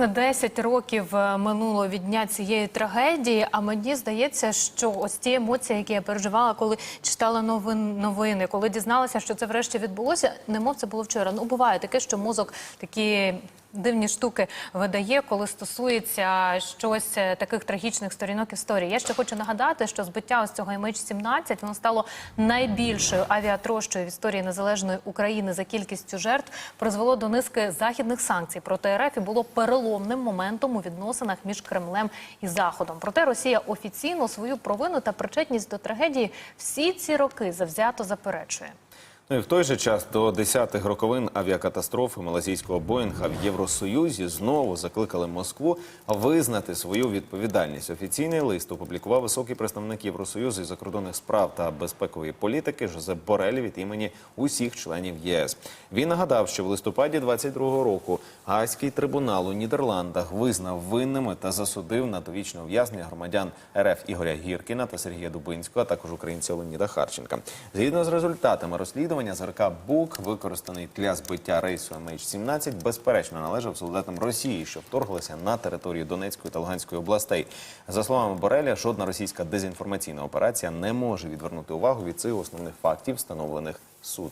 власне 10 років е, минуло від дня цієї трагедії. А мені здається, що ось ті емоції, які я переживала, коли читала новин, новини, коли дізналася, що це врешті відбулося, немов це було вчора. Ну буває таке, що мозок такі. Дивні штуки видає, коли стосується щось е, таких трагічних сторінок історії. Я ще хочу нагадати, що збиття ось цього MH17 воно стало найбільшою авіатрощою в історії незалежної України за кількістю жертв, призвело до низки західних санкцій проти РФ і було переломним моментом у відносинах між Кремлем і Заходом. Проте Росія офіційно свою провину та причетність до трагедії всі ці роки завзято заперечує. Ну і в той же час до десятих роковин авіакатастрофи малазійського Боїнга в Євросоюзі знову закликали Москву визнати свою відповідальність. Офіційний лист опублікував високий представник Євросоюзу із закордонних справ та безпекової політики Жозеп Борель від імені усіх членів ЄС. Він нагадав, що в листопаді 22-го року Гаазький трибунал у Нідерландах визнав винними та засудив на довічне ув'язнення громадян РФ Ігоря Гіркіна та Сергія Дубинського, а також українця Леоніда Харченка. Згідно з результатами розслідування, ЗРК БУК, використаний для збиття рейсу MH17, безперечно належав солдатам Росії, що вторглися на територію Донецької та Луганської областей. За словами Бореля, жодна російська дезінформаційна операція не може відвернути увагу від цих основних фактів, встановлених судом.